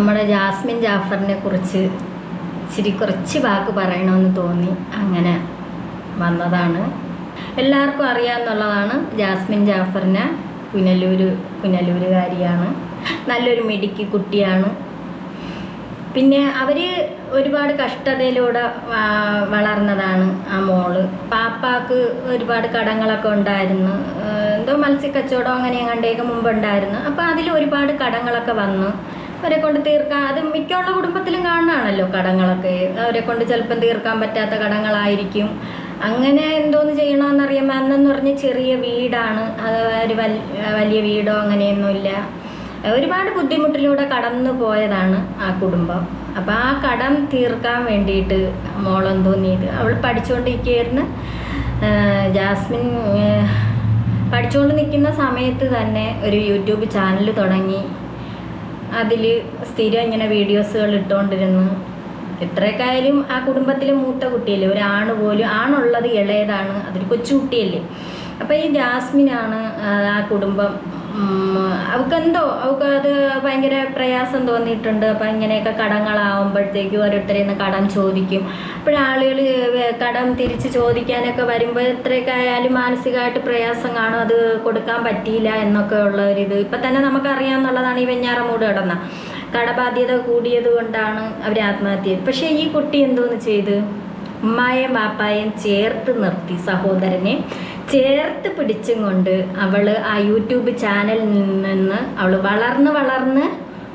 നമ്മുടെ ജാസ്മിൻ ജാഫറിനെ കുറിച്ച് ഇച്ചിരി കുറച്ച് വാക്ക് പറയണമെന്ന് തോന്നി. അങ്ങനെ വന്നതാണ്. എല്ലാവർക്കും അറിയാമെന്നുള്ളതാണ് ജാസ്മിൻ ജാഫറിനെ പുനലൂർ പുനലൂരുകാരിയാണ്. നല്ലൊരു മിടുക്കി കുട്ടിയാണ്. പിന്നെ അവർ ഒരുപാട് കഷ്ടതയിലൂടെ വളർന്നതാണ് ആ മോൾ. പാപ്പാക്ക് ഒരുപാട് കടങ്ങളൊക്കെ ഉണ്ടായിരുന്നു. എന്തോ മത്സ്യക്കച്ചവടം അങ്ങനെ എങ്ങാണ്ടേക്ക് മുമ്പ് ഉണ്ടായിരുന്നു. അപ്പോൾ അതിൽ ഒരുപാട് കടങ്ങളൊക്കെ വന്നു അവരെ കൊണ്ട് തീർക്കാൻ അത് മിക്കുള്ള കുടുംബത്തിലും കാണാണല്ലോ കടങ്ങളൊക്കെ. അവരെ കൊണ്ട് ചിലപ്പം തീർക്കാൻ പറ്റാത്ത കടങ്ങളായിരിക്കും. അങ്ങനെ എന്തോന്ന് ചെയ്യണമെന്നറിയാൻ അന്നെന്ന് പറഞ്ഞ ചെറിയ വീടാണ്. അത് ഒരു വലിയ വീടോ അങ്ങനെയൊന്നുമില്ല. ഒരുപാട് ബുദ്ധിമുട്ടിലൂടെ കടന്നു പോയതാണ് ആ കുടുംബം. അപ്പം ആ കടം തീർക്കാൻ വേണ്ടിയിട്ട് മോളെന്തോ നീട് അവൾ പഠിച്ചുകൊണ്ടിരിക്കുകയായിരുന്നു ജാസ്മിൻ പഠിച്ചുകൊണ്ട് നിൽക്കുന്ന സമയത്ത് തന്നെ ഒരു യൂട്യൂബ് ചാനൽ തുടങ്ങി. അതിൽ സ്ഥിരം ഇങ്ങനെ വീഡിയോസുകൾ ഇട്ടുകൊണ്ടിരുന്നു എത്രയൊക്കെ ആ കുടുംബത്തിലെ മൂത്ത കുട്ടിയല്ലേ? ഒരാണ് പോലും ആണുള്ളത് ഇളയതാണ്. അതൊരു കൊച്ചുകുട്ടിയല്ലേ? അപ്പോൾ ഈ ജാസ്മിനാണ് ആ കുടുംബം അവൾക്ക് അത് ഭയങ്കര പ്രയാസം തോന്നിയിട്ടുണ്ട്. അപ്പം ഇങ്ങനെയൊക്കെ കടങ്ങളാവുമ്പോഴത്തേക്കും ഓരോരുത്തരിൽ നിന്ന് കടം ചോദിക്കും. അപ്പോഴാളുകൾ കടം തിരിച്ച് ചോദിക്കാനൊക്കെ വരുമ്പോൾ എത്രയൊക്കെ ആയാലും മാനസികമായിട്ട് പ്രയാസം കാണും. അത് കൊടുക്കാൻ പറ്റിയില്ല എന്നൊക്കെ ഉള്ള ഒരു ഇത്. ഇപ്പം തന്നെ നമുക്കറിയാമെന്നുള്ളതാണ് ഈ വെഞ്ഞാറമൂട് കിടന്ന. കടബാധ്യത കൂടിയത് കൊണ്ടാണ് അവർ ആത്മഹത്യ ചെയ്തത് പക്ഷേ ഈ കുട്ടി എന്തോന്ന് ചെയ്ത്? ഉമ്മായും ബാപ്പായും ചേർത്ത് നിർത്തി സഹോദരനെ. ചേർത്ത് പിടിച്ചും കൊണ്ട് അവൾ ആ യൂട്യൂബ് ചാനലിൽ നിന്ന് അവൾ വളർന്ന് വളർന്ന്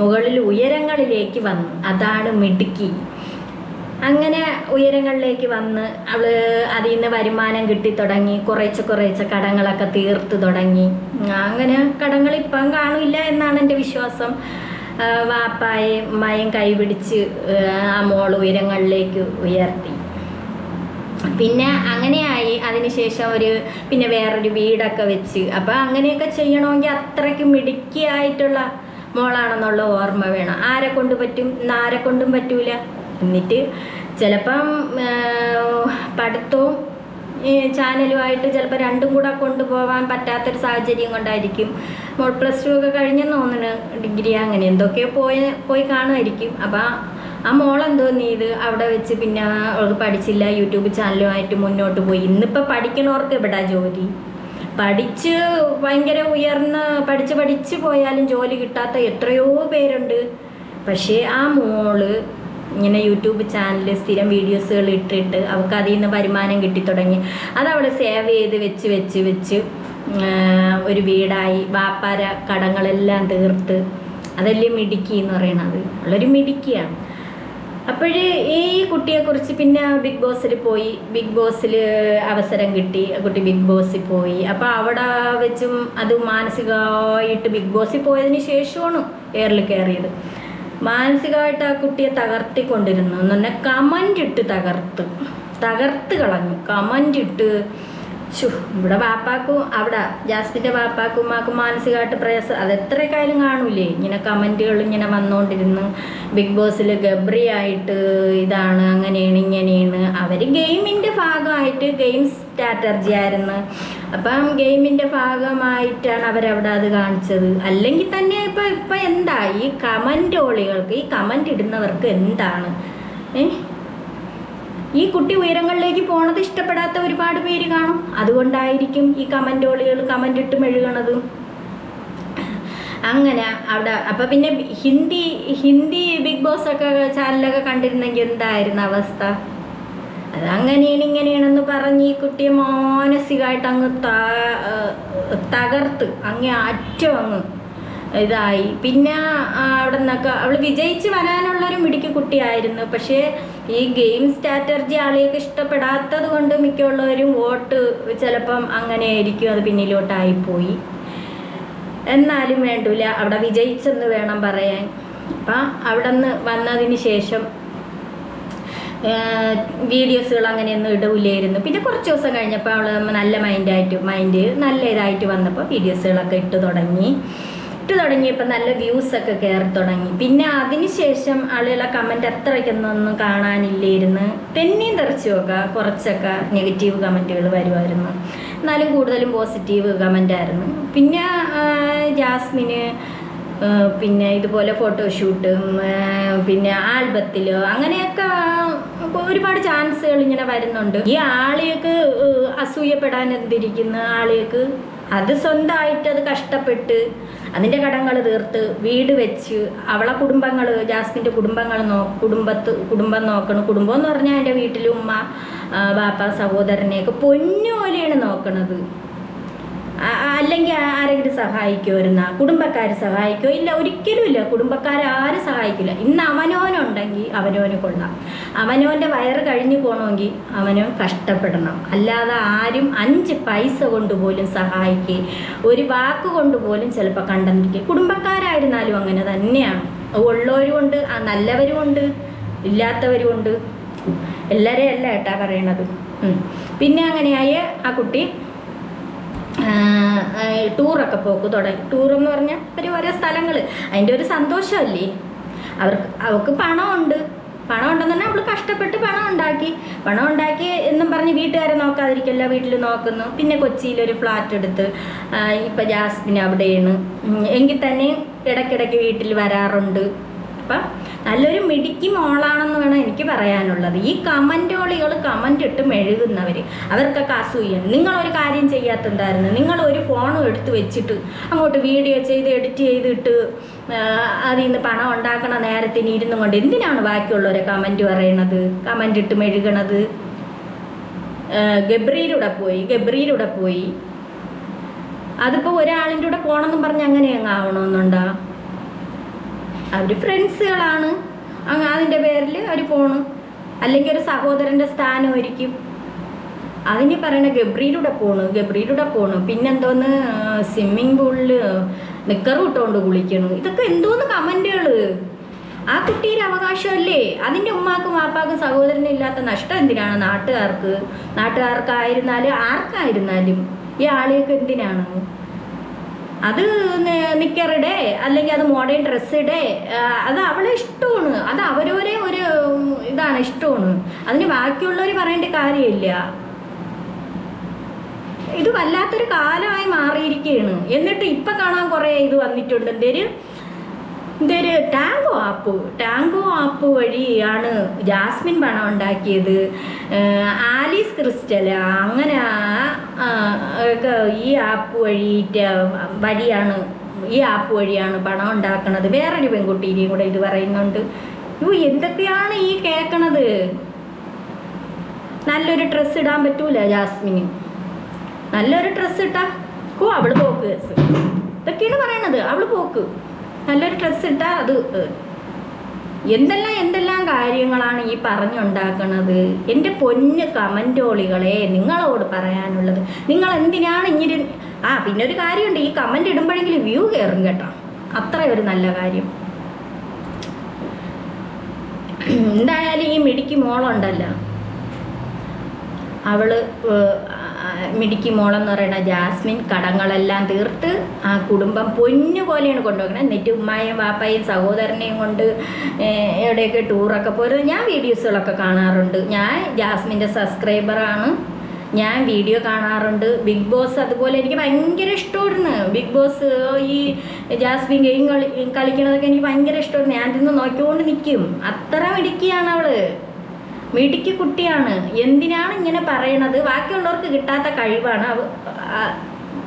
മുകളിൽ ഉയരങ്ങളിലേക്ക് വന്നു. അതാണ് മിടുക്കി. അങ്ങനെ ഉയരങ്ങളിലേക്ക് വന്ന് അവൾ അതിൽ നിന്ന് വരുമാനം കിട്ടി തുടങ്ങി. കുറേച്ച കുറേച്ച കടങ്ങളൊക്കെ തീർത്ത് തുടങ്ങി. അങ്ങനെ കടങ്ങൾ ഇപ്പം കാണില്ല എന്നാണ് എന്റെ വിശ്വാസം. വാപ്പായും ഉമ്മായും കൈപിടിച്ച് ആ മോൾ ഉയരങ്ങളിലേക്ക് ഉയർത്തി. പിന്നെ അങ്ങനെയായി. അതിനുശേഷം ഒരു പിന്നെ വേറൊരു വീടൊക്കെ വെച്ച്. അപ്പം അങ്ങനെയൊക്കെ ചെയ്യണമെങ്കിൽ അത്രയ്ക്ക് മിടുക്കിയായിട്ടുള്ള മോളാണെന്നുള്ള ഓർമ്മ വേണം. ആരെ കൊണ്ട് പറ്റും? ആരെ കൊണ്ടും പറ്റൂല. എന്നിട്ട് ചിലപ്പം പഠിത്തവും ചാനലുമായിട്ട് ചിലപ്പോൾ രണ്ടും കൂടെ കൊണ്ടുപോകാൻ പറ്റാത്തൊരു സാഹചര്യം കൊണ്ടായിരിക്കും. മോൾ പ്ലസ് ടു ഒക്കെ കഴിഞ്ഞെന്ന് തോന്നുന്നു. ഡിഗ്രി അങ്ങനെ എന്തൊക്കെയോ പോയി പോയി കാണുമായിരിക്കും. അപ്പം ആ മോൾ എന്തോ നീത് അവിടെ വെച്ച് പിന്നെ അവൾക്ക് പഠിച്ചില്ല യൂട്യൂബ് ചാനലുമായിട്ട് മുന്നോട്ട് പോയി. ഇന്നിപ്പോൾ പഠിക്കണവർക്ക് എവിടാ ജോലി? പഠിച്ച് ഭയങ്കര ഉയർന്ന് പഠിച്ച് പഠിച്ച് പോയാലും ജോലി കിട്ടാത്ത എത്രയോ പേരുണ്ട്. പക്ഷേ ആ മോൾ ഇങ്ങനെ യൂട്യൂബ് ചാനലിൽ സ്ഥിരം വീഡിയോസുകൾ ഇട്ടിട്ട് അവൾക്ക് അതിൽ നിന്ന് വരുമാനം കിട്ടിത്തുടങ്ങി അത് അവൾ സേവ് ചെയ്ത് വെച്ച് വെച്ച് വെച്ച് ഒരു വീടായി. വാപ്പാര കടങ്ങളെല്ലാം തീർത്ത്. അതല്ലേ മിടുക്കി എന്ന് പറയണത്. ഉള്ളൊരു മിടുക്കിയാണ്. അപ്പോഴ് ഈ കുട്ടിയെ കുറിച്ച് പിന്നെ ബിഗ് ബോസിൽ പോയി ബിഗ് ബോസിൽ അവസരം കിട്ടി കുട്ടി ബിഗ് ബോസിൽ പോയി. അപ്പോൾ അവിടെ വെച്ചും അത് മാനസികമായിട്ട് ബിഗ് ബോസിൽ പോയതിന് ശേഷമാണ് എയറിൽ കയറിയത് മാനസികമായിട്ട് ആ കുട്ടിയെ തകർത്തിക്കൊണ്ടിരുന്നു എന്ന് പറഞ്ഞാൽ കമന്റ് ഇട്ട് തകർത്ത് തകർത്ത് കളഞ്ഞു. കമന്റ് ഇട്ട് ഇവിടെ വാപ്പാക്കും അവിടെ ജാസ്മിന്റെ വാപ്പാക്കും ഉമ്മാക്കും മാനസികമായിട്ട് പ്രയാസം. അത് എത്രയൊക്കെയായാലും കാണൂലേ? ഇങ്ങനെ കമന്റുകൾ ഇങ്ങനെ വന്നുകൊണ്ടിരുന്നു ബിഗ് ബോസിൽ ഗബ്രി ആയിട്ട് ഇതാണ് അങ്ങനെയാണ് ഇങ്ങനെയാണ്. അവർ ഗെയിമിന്റെ ഭാഗമായിട്ട് ഗെയിം സ്ട്രാറ്റജി ആയിരുന്നു. അപ്പം ഗെയിമിന്റെ ഭാഗമായിട്ടാണ് അവരവിടെ അത് കാണിച്ചത്. അല്ലെങ്കിൽ തന്നെ ഇപ്പം ഇപ്പം എന്താ? ഈ കമന്റ് ഓളികൾക്ക് ഈ കമന്റ് ഇടുന്നവർക്ക് എന്താണ്? ഏഹ് ഈ കുട്ടി ഉയരങ്ങളിലേക്ക് പോണത് ഇഷ്ടപ്പെടാത്ത ഒരുപാട് പേര് കാണും. അതുകൊണ്ടായിരിക്കും ഈ കമന്റോളികൾ കമന്റ് ഇട്ട് മെഴുകണത് അങ്ങനെ അവിടെ അപ്പം പിന്നെ ഹിന്ദി ഹിന്ദി ബിഗ് ബോസ് ഒക്കെ ചാനലൊക്കെ കണ്ടിരുന്നെങ്കിൽ എന്തായിരുന്നു അവസ്ഥ? അതങ്ങനെയാണ് ഇങ്ങനെയാണെന്ന് പറഞ്ഞ് ഈ കുട്ടിയെ മാനസികമായിട്ട് അങ്ങ് തകർത്ത് അങ്ങേ അറ്റം അങ്ങ് ഇതായി. പിന്നെ അവിടെ നിന്നൊക്കെ അവൾ വിജയിച്ച് വരാനുള്ളൊരു മിടുക്കി കുട്ടിയായിരുന്നു. പക്ഷേ ഈ ഗെയിം സ്ട്രാറ്റർജി ആളെയൊക്കെ ഇഷ്ടപ്പെടാത്തത് കൊണ്ട് മിക്കുള്ളവരും വോട്ട് ചിലപ്പം അങ്ങനെയായിരിക്കും അത് പിന്നിലോട്ടായിപ്പോയി എന്നാലും വേണ്ടൂല അവിടെ വിജയിച്ചെന്ന് വേണം പറയാൻ. അപ്പം അവിടെ നിന്ന് വന്നതിന് ശേഷം വീഡിയോസുകൾ അങ്ങനെയൊന്നും ഇടൂലായിരുന്നു. പിന്നെ കുറച്ച് ദിവസം കഴിഞ്ഞപ്പോൾ അവൾ നല്ല മൈൻഡായിട്ട് മൈൻഡ് നല്ല ഇതായിട്ട് വന്നപ്പോൾ വീഡിയോസുകളൊക്കെ ഇട്ട് തുടങ്ങി. ഇട്ട് തുടങ്ങിയപ്പോൾ നല്ല വ്യൂസ് ഒക്കെ കയറി തുടങ്ങി. പിന്നെ അതിന് ശേഷം ആളുകളെ കമന്റ് അത്രയ്ക്കൊന്നും കാണാനില്ലായിരുന്നു. തെന്നിയും തെറിച്ചുമൊക്കെ കുറച്ചൊക്കെ നെഗറ്റീവ് കമന്റുകൾ വരുമായിരുന്നു. എന്നാലും കൂടുതലും പോസിറ്റീവ് കമന്റായിരുന്നു പിന്നെ ജാസ്മിന് പിന്നെ ഇതുപോലെ ഫോട്ടോഷൂട്ടും പിന്നെ ആൽബത്തിൽ അങ്ങനെയൊക്കെ ഒരുപാട് ചാൻസുകൾ ഇങ്ങനെ വരുന്നുണ്ട്. ഈ ആളിയൊക്കെ അസൂയപ്പെടാൻ എന്തിരിക്കുന്ന? ആളിയൊക്കെ അത് സ്വന്തമായിട്ട് അത് കഷ്ടപ്പെട്ട് അതിന്റെ കടങ്ങൾ തീർത്ത് വീട് വെച്ച് അവളെ കുടുംബങ്ങൾ ജാസ്മിന്റെ കുടുംബങ്ങൾ നോ കുടുംബത്ത് കുടുംബം നോക്കണം കുടുംബം എന്ന് പറഞ്ഞാൽ എന്റെ വീട്ടിൽ ഉമ്മ ബാപ്പ സഹോദരനെയൊക്കെ പൊന്നുപോലെയാണ് നോക്കണത്. അല്ലെങ്കിൽ ആരെങ്കിലും സഹായിക്കുമായിരുന്ന കുടുംബക്കാർ സഹായിക്കോ? ഇല്ല ഒരിക്കലും ഇല്ല. കുടുംബക്കാർ ആരും സഹായിക്കില്ല. ഇന്ന് അവനോനുണ്ടെങ്കിൽ അവനോന് കൊള്ളാം. അവനോന്റെ വയറ് കഴിഞ്ഞു പോകണമെങ്കിൽ അവനോൻ കഷ്ടപ്പെടണം. അല്ലാതെ ആരും അഞ്ച് പൈസ കൊണ്ടുപോലും സഹായിക്കുക ഒരു വാക്ക് കൊണ്ടുപോലും ചിലപ്പോൾ കണ്ടെന്നിരിക്കുക കുടുംബക്കാരായിരുന്നാലും അങ്ങനെ തന്നെയാണ്. ഉള്ളവരുമുണ്ട് നല്ലവരുമുണ്ട് ഇല്ലാത്തവരുമുണ്ട് എല്ലാവരെയും അല്ല ഏട്ടാ പറയണത്. പിന്നെ അങ്ങനെയായ ആ കുട്ടി ടൂറൊക്കെ പോക്ക് തുടങ്ങി. ടൂർ എന്ന് പറഞ്ഞാൽ ഒരു ഓരോ സ്ഥലങ്ങൾ അതിന്റെ ഒരു സന്തോഷമല്ലേ? അവർക്ക് അവൾക്ക് പണമുണ്ട്. പണം ഉണ്ടെന്ന് പറഞ്ഞാൽ അവൾ കഷ്ടപ്പെട്ട് പണം ഉണ്ടാക്കി. പണം ഉണ്ടാക്കി എന്നും പറഞ്ഞ് വീട്ടുകാരെ നോക്കാതിരിക്കല്ല വീട്ടിൽ നോക്കുന്നു. പിന്നെ കൊച്ചിയിൽ ഒരു ഫ്ലാറ്റ് എടുത്ത് ഇപ്പം ജാസ്മിൻ അവിടെയാണ്. എങ്കിൽ തന്നെ ഇടയ്ക്കിടയ്ക്ക് വീട്ടിൽ വരാറുണ്ട്. അപ്പം നല്ലൊരു മിടുക്കി മോളാണെന്ന് വേണം എനിക്ക് പറയാനുള്ളത്. ഈ കമന്റോളികൾ കമന്റ് ഇട്ട് മെഴുകുന്നവർ അവർക്കൊക്കെ അസൂയാണ് നിങ്ങളൊരു കാര്യം ചെയ്യാത്തുണ്ടായിരുന്നു നിങ്ങൾ ഒരു ഫോണും എടുത്ത് വെച്ചിട്ട് അങ്ങോട്ട് വീഡിയോ ചെയ്ത് എഡിറ്റ് ചെയ്തിട്ട് അതിൽ നിന്ന് പണം ഉണ്ടാക്കണ നേരത്തിന് ഇരുന്നും കൊണ്ട് എന്തിനാണ് ബാക്കിയുള്ളവരെ കമന്റ് പറയണത്? കമന്റ് ഇട്ട് മെഴുകണത് ഗബ്രിയിലൂടെ പോയി ഗബ്രിയിലൂടെ പോയി. അതിപ്പോൾ ഒരാളിന്റെ കൂടെ പോകണമെന്നും പറഞ്ഞ് അങ്ങനെ അങ്ങ് ആവണമെന്നുണ്ടോ അവർ ഫ്രണ്ട്സുകളാണ് അങ്ങ് അതിന്റെ പേരിൽ അവർ പോണു. അല്ലെങ്കിൽ ഒരു സഹോദരന്റെ സ്ഥാനമായിരിക്കും അതിന് പറയണ ഗബ്രിയിലൂടെ പോണു ഗബ്രിയിലൂടെ പോണു. പിന്നെന്തോന്ന് സ്വിമ്മിങ് പൂളിൽ നിക്കർ ഇട്ടുകൊണ്ട് കുളിക്കണു. ഇതൊക്കെ എന്തോന്ന് കമന്റുകൾ ആ കുട്ടിയുടെ അവകാശമല്ലേ? അതിന്റെ ഉമ്മാക്കും വാപ്പാക്കും സഹോദരനും ഇല്ലാത്ത നഷ്ടം എന്തിനാണ് നാട്ടുകാർക്ക്? നാട്ടുകാർക്കായിരുന്നാലും ആർക്കായിരുന്നാലും ഈ ആളെയൊക്കെ എന്തിനാണ്? അത് നിക്കറിടെ അല്ലെങ്കിൽ അത് മോഡേൺ ഡ്രസ്സിടെ അത് അവളെ ഇഷ്ടമാണ്. അത് അവരവരെ ഒരു ഇതാണ് ഇഷ്ടമാണ്. അതിന് ബാക്കിയുള്ളവർ പറയേണ്ട കാര്യമില്ല. ഇത് വല്ലാത്തൊരു കാലമായി മാറിയിരിക്കുകയാണ് എന്നിട്ട് ഇപ്പം കാണാൻ കുറേ ഇത് വന്നിട്ടുണ്ട്. എന്തേര്? ഇതൊരു ടാങ്കോ ആപ്പ് ടാങ്കോ ആപ്പ് വഴിയാണ് ജാസ്മിൻ പണം ഉണ്ടാക്കിയത്. ആലീസ് ക്രിസ്റ്റൽ അങ്ങനെ ഒക്കെ ഈ ആപ്പ് വഴിയിട്ട് വഴിയാണ് ഈ ആപ്പ് വഴിയാണ് പണം ഉണ്ടാക്കുന്നത് വേറൊരു പെൺകുട്ടീനെയും കൂടെ ഇത് പറയുന്നുണ്ട്. യു എന്തൊക്കെയാണ് ഈ കേൾക്കണത് നല്ലൊരു ഡ്രസ്സ് ഇടാൻ പറ്റൂല ജാസ്മിന്. നല്ലൊരു ഡ്രസ്സ് ഇട്ടാ ഓ അവൾ പോക്ക്. ഇതൊക്കെയാണ് പറയണത്. അവൾ പോക്ക്. നല്ലൊരു ഡ്രസ്സ് ഇട്ടാൽ അത് എന്തെല്ലാം എന്തെല്ലാം കാര്യങ്ങളാണ് ഈ പറഞ്ഞുണ്ടാക്കുന്നത് എന്റെ പൊന്ന് കമന്റോളികളെ നിങ്ങളോട് പറയാനുള്ളത്. നിങ്ങൾ എന്തിനാണ് ഇങ്ങനെ ആ പിന്നെ ഒരു കാര്യമുണ്ട്. ഈ കമന്റ് ഇടുമ്പോഴെങ്കിലും വ്യൂ കയറും കേട്ടോ. അത്ര ഒരു നല്ല കാര്യം. എന്തായാലും ഈ മിടിക്ക് മോളുണ്ടല്ലോ. അവൾ മിടുക്കി മോളെന്ന് പറയുന്ന ജാസ്മിൻ കടങ്ങളെല്ലാം തീർത്ത് ആ കുടുംബം പൊന്നു പോലെയാണ് കൊണ്ടുപോകുന്നത്. എന്നിട്ട് ഉമ്മായും വാപ്പയും സഹോദരനെയും കൊണ്ട് എവിടെയൊക്കെ ടൂറൊക്കെ പോയത് ഞാൻ വീഡിയോസുകളൊക്കെ കാണാറുണ്ട്. ഞാൻ ജാസ്മിന്റെ സബ്സ്ക്രൈബറാണ് ഞാൻ വീഡിയോ കാണാറുണ്ട്. ബിഗ് ബോസ് അതുപോലെ എനിക്ക് ഭയങ്കര ഇഷ്ടമായിരുന്നു. ബിഗ് ബോസ് ഈ ജാസ്മിൻ ഗെയിം കളി കളിക്കണതൊക്കെ എനിക്ക് ഭയങ്കര ഇഷ്ടമായിരുന്നു. ഞാൻ ഇന്ന് നോക്കിക്കൊണ്ട് നിൽക്കും. അത്ര മിടുക്കിയാണ് അവൾ. മിടുക്കി കുട്ടിയാണ്. എന്തിനാണ് ഇങ്ങനെ പറയണത്? ബാക്കിയുള്ളവർക്ക് കിട്ടാത്ത കഴിവാണ്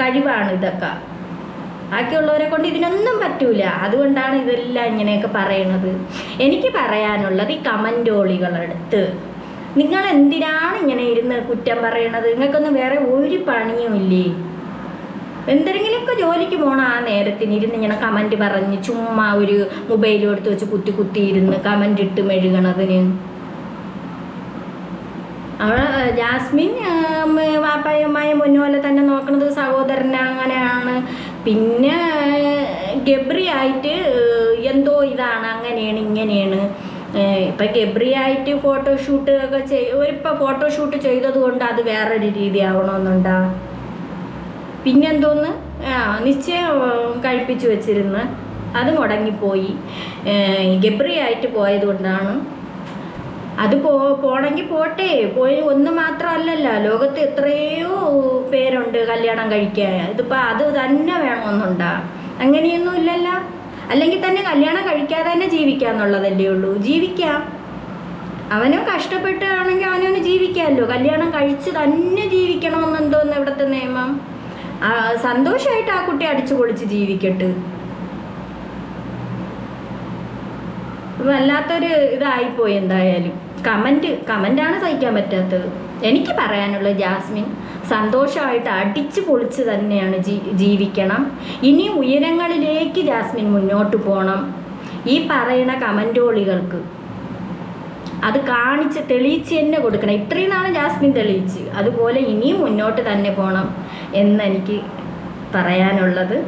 കഴിവാണ് ഇതൊക്കെ. ബാക്കിയുള്ളവരെ കൊണ്ട് ഇതിനൊന്നും പറ്റൂല. അതുകൊണ്ടാണ് ഇതെല്ലാം ഇങ്ങനെയൊക്കെ പറയണത്. എനിക്ക് പറയാനുള്ളത് ഈ കമന്റോളികളടുത്ത് നിങ്ങൾ എന്തിനാണ് ഇങ്ങനെ ഇരുന്ന് കുറ്റം പറയണത്? നിങ്ങൾക്കൊന്നും വേറെ ഒരു പണിയും ഇല്ലേ? എന്തെങ്കിലുമൊക്കെ ജോലിക്ക് പോണ ആ നേരത്തിന് ഇരുന്ന് ഇങ്ങനെ കമന്റ് പറഞ്ഞ് ചുമ്മാ ഒരു മൊബൈലും എടുത്ത് വെച്ച് കുത്തി കുത്തി ഇരുന്ന് കമന്റ് ഇട്ട് മെഴുകണതിന്. അവൾ ജാസ്മിൻ വാപ്പായുമായി മുന്നോലെ തന്നെ നോക്കുന്നത് സഹോദരനെ അങ്ങനെയാണ്. പിന്നെ ഗബ്രി ആയിട്ട് എന്തോ ഇതാണ് അങ്ങനെയാണ് ഇങ്ങനെയാണ്. ഇപ്പം ഇപ്പൊ ഗബ്രി ആയിട്ട് ഫോട്ടോഷൂട്ട് ഒക്കെ ചെയ് ഒരിപ്പോൾ ഫോട്ടോഷൂട്ട് ചെയ്തത് കൊണ്ട് അത് വേറൊരു രീതി ആവണമെന്നുണ്ടാ പിന്നെന്തോന്ന്? ആ നിശ്ചയം കഴിപ്പിച്ചു വെച്ചിരുന്ന്. അത് മുടങ്ങിപ്പോയി. ഗബ്രി ആയിട്ട് പോയത് കൊണ്ടാണ് അത് പോ പോണെങ്കിൽ പോട്ടെ. പോയി ഒന്ന് മാത്രമല്ലല്ലോ ലോകത്ത് എത്രയോ പേരുണ്ട് കല്യാണം കഴിക്കാൻ. ഇതിപ്പോൾ അത് തന്നെ വേണമെന്നുണ്ടാ? അങ്ങനെയൊന്നും ഇല്ലല്ലോ. അല്ലെങ്കിൽ തന്നെ കല്യാണം കഴിക്കാതെ തന്നെ ജീവിക്കാന്നുള്ളതല്ലേ ഉള്ളൂ. ജീവിക്കാം. അവനും കഷ്ടപ്പെട്ടാണെങ്കിൽ അവനവന് ജീവിക്കാമല്ലോ. കല്യാണം കഴിച്ച് തന്നെ ജീവിക്കണമെന്നെന്തോന്ന് ഇവിടുത്തെ നിയമം? സന്തോഷമായിട്ട് ആ കുട്ടി അടിച്ചു പൊളിച്ച് ജീവിക്കട്ടെ. വല്ലാത്തൊരു ഇതായിപ്പോയി എന്തായാലും. കമന്റ് കമന്റാണ് സഹിക്കാൻ പറ്റാത്തത്. എനിക്ക് പറയാനുള്ള ജാസ്മിൻ സന്തോഷമായിട്ട് അടിച്ച് പൊളിച്ച് തന്നെയാണ് ജീ ജീവിക്കണം. ഇനി ഉയരങ്ങളിലേക്ക് ജാസ്മിൻ മുന്നോട്ട് പോകണം ഈ പറയണ കമന്റോളികൾക്ക് അത് കാണിച്ച് തെളിയിച്ച് തന്നെ കൊടുക്കണം. ഇത്രയും നാൾ ജാസ്മിൻ തെളിയിച്ച്. അതുപോലെ ഇനിയും മുന്നോട്ട് തന്നെ പോകണം എന്നെനിക്ക് പറയാനുള്ളത്.